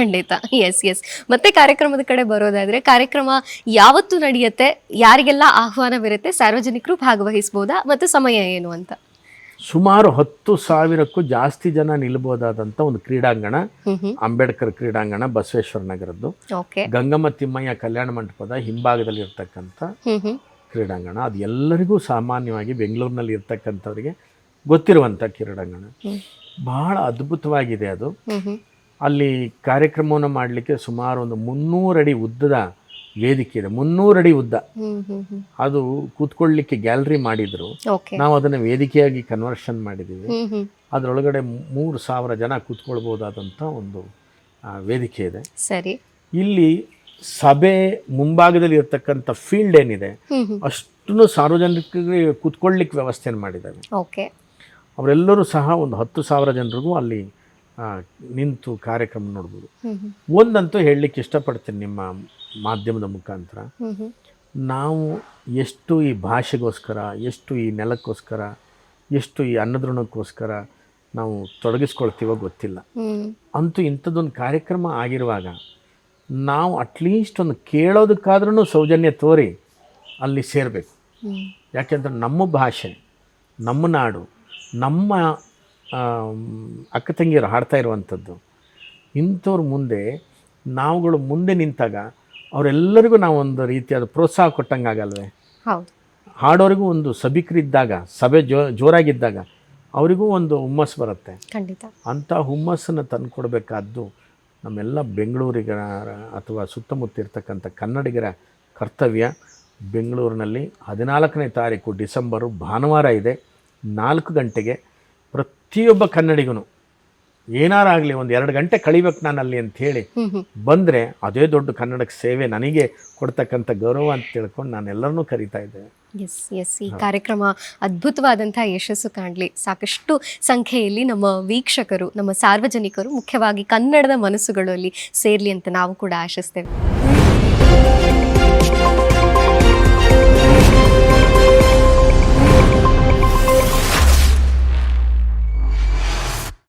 ಖಂಡಿತ. S S ಮತ್ತೆ ಕಾರ್ಯಕ್ರಮದ ಕಡೆ ಬರೋದಾದ್ರೆ ಕಾರ್ಯಕ್ರಮ ಯಾವತ್ತು ನಡೆಯುತ್ತೆ ಯಾರಿಗೆಲ್ಲ ಆಹ್ವಾನವಿರುತ್ತೆ ಸಾರ್ವಜನಿಕರು ಭಾಗವಹಿಸಬಹುದಾ ಮತ್ತು ಸಮಯ ಏನು ಅಂತ? ಸುಮಾರು ಹತ್ತು ಸಾವಿರಕ್ಕೂ ಜಾಸ್ತಿ ಜನ ನಿಲ್ಬೋದಾದಂಥ ಒಂದು ಕ್ರೀಡಾಂಗಣ ಅಂಬೇಡ್ಕರ್ ಕ್ರೀಡಾಂಗಣ ಬಸವೇಶ್ವರ ನಗರದ್ದು. ಓಕೆ ಗಂಗಮ್ಮ ತಿಮ್ಮಯ್ಯ ಕಲ್ಯಾಣ ಮಂಟಪದ ಹಿಂಭಾಗದಲ್ಲಿ ಇರ್ತಕ್ಕಂಥ ಹ್ಮ್. ಕ್ರೀಡಾಂಗಣ. ಅದು ಎಲ್ಲರಿಗೂ ಸಾಮಾನ್ಯವಾಗಿ ಬೆಂಗಳೂರಿನಲ್ಲಿ ಇರ್ತಕ್ಕಂಥವ್ರಿಗೆ ಗೊತ್ತಿರುವಂಥ ಕ್ರೀಡಾಂಗಣ. ಬಹಳ ಅದ್ಭುತವಾಗಿದೆ ಅದು. ಅಲ್ಲಿ ಕಾರ್ಯಕ್ರಮವನ್ನು ಮಾಡಲಿಕ್ಕೆ ಸುಮಾರು ಒಂದು ಮುನ್ನೂರಡಿ ಉದ್ದದ ವೇದಿಕೆ ಇದೆ. ಮುನ್ನೂರಡಿ ಉದ್ದ. ಅದು ಕೂತ್ಕೊಳ್ಳಿಕ್ಕೆ ಗ್ಯಾಲರಿ ಮಾಡಿದ್ರು. ನಾವು ಅದನ್ನು ವೇದಿಕೆಯಾಗಿ ಕನ್ವರ್ಷನ್ ಮಾಡಿದ್ದೀವಿ ಅದರೊಳಗಡೆ ಮೂರು ಸಾವಿರ ಜನ ಕೂತ್ಕೊಳ್ಬೋದಾದಂಥ ಒಂದು ವೇದಿಕೆ ಇದೆ. ಸರಿ. ಇಲ್ಲಿ ಸಭೆ ಮುಂಭಾಗದಲ್ಲಿ ಇರತಕ್ಕಂಥ ಫೀಲ್ಡ್ ಏನಿದೆ ಅಷ್ಟು ಅಷ್ಟನ್ನು ಸಾರ್ವಜನಿಕರಿಗೆ ಕೂತ್ಕೊಳ್ಳಿಕ್ಕೆ ವ್ಯವಸ್ಥೆಯನ್ನು ಮಾಡಿದ್ದಾರೆ. ಓಕೆ. ಅವರೆಲ್ಲರೂ ಸಹ ಒಂದು ಹತ್ತು ಸಾವಿರ ಜನರಿಗೂ ಅಲ್ಲಿ ನಿಂತು ಕಾರ್ಯಕ್ರಮ ನೋಡ್ಬೋದು. ಒಂದಂತೂ ಹೇಳಲಿಕ್ಕೆ ಇಷ್ಟಪಡ್ತೀನಿ ನಿಮ್ಮ ಮಾಧ್ಯಮದ ಮುಖಾಂತರ. ನಾವು ಎಷ್ಟು ಈ ಭಾಷೆಗೋಸ್ಕರ ಎಷ್ಟು ಈ ನೆಲಕ್ಕೋಸ್ಕರ ಎಷ್ಟು ಈ ಅನ್ನದ್ರಣಕ್ಕೋಸ್ಕರ ನಾವು ತೊಡಗಿಸ್ಕೊಳ್ತೀವೋ ಗೊತ್ತಿಲ್ಲ. ಅಂತೂ ಇಂಥದ್ದೊಂದು ಕಾರ್ಯಕ್ರಮ ಆಗಿರುವಾಗ ನಾವು ಅಟ್ಲೀಸ್ಟ್ ಒಂದು ಕೇಳೋದಕ್ಕಾದ್ರೂ ಸೌಜನ್ಯ ತೋರಿ ಅಲ್ಲಿ ಸೇರಬೇಕು. ಯಾಕೆಂದ್ರೆ ನಮ್ಮ ಭಾಷೆ ನಮ್ಮ ನಾಡು ನಮ್ಮ ಅಕ್ಕ ತಂಗಿಯರು ಹಾಡ್ತಾ ಇರುವಂಥದ್ದು. ಇಂಥವ್ರ ಮುಂದೆ ನಾವುಗಳು ಮುಂದೆ ನಿಂತಾಗ ಅವರೆಲ್ಲರಿಗೂ ನಾವು ಒಂದು ರೀತಿಯಾದ ಪ್ರೋತ್ಸಾಹ ಕೊಟ್ಟಂಗೆ ಆಗಲ್ವೇ? ಹಾಡೋರಿಗೂ ಒಂದು ಸಭಿಕರಿದ್ದಾಗ ಸಭೆ ಜೋ ಜೋರಾಗಿದ್ದಾಗ ಅವರಿಗೂ ಒಂದು ಹುಮ್ಮಸ್ಸು ಬರುತ್ತೆ. ಖಂಡಿತ. ಅಂಥ ಹುಮ್ಮಸ್ಸನ್ನು ತಂದುಕೊಡ್ಬೇಕಾದ್ದು ನಮ್ಮೆಲ್ಲ ಬೆಂಗಳೂರಿಗರ ಅಥವಾ ಸುತ್ತಮುತ್ತ ಇರ್ತಕ್ಕಂಥ ಕನ್ನಡಿಗರ ಕರ್ತವ್ಯ. ಬೆಂಗಳೂರಿನಲ್ಲಿ ಹದಿನಾಲ್ಕನೇ ತಾರೀಕು ಡಿಸೆಂಬರು ಭಾನುವಾರ ಇದೆ. ನಾಲ್ಕು ಗಂಟೆಗೆ ಪ್ರತಿಯೊಬ್ಬ ಕನ್ನಡಿಗನು ಏನಾರಾಗಲಿ ಒಂದು ಎರಡು ಗಂಟೆ ಕಳಿಬೇಕು ನಾನು ಅಲ್ಲಿ ಅಂಥೇಳಿ ಹ್ಮ್ ಬಂದರೆ ಅದೇ ದೊಡ್ಡ ಕನ್ನಡಕ್ಕೆ ಸೇವೆ ನನಗೆ ಕೊಡ್ತಕ್ಕಂಥ ಗೌರವ ಅಂತ ತಿಳ್ಕೊಂಡು ನಾನು ಎಲ್ಲರನ್ನೂ ಕರಿತಾ ಇದ್ದೇನೆ. ಎಸ್ ಎಸ್ ಈ ಕಾರ್ಯಕ್ರಮ ಅದ್ಭುತವಾದಂತಹ ಯಶಸ್ಸು ಕಾಣಲಿ. ಸಾಕಷ್ಟು ಸಂಖ್ಯೆಯಲ್ಲಿ ನಮ್ಮ ವೀಕ್ಷಕರು ನಮ್ಮ ಸಾರ್ವಜನಿಕರು ಮುಖ್ಯವಾಗಿ ಕನ್ನಡದ ಮನಸ್ಸುಗಳಲ್ಲಿ ಸೇರ್ಲಿ ಅಂತ ನಾವು ಕೂಡ ಆಶಿಸ್ತೇವೆ.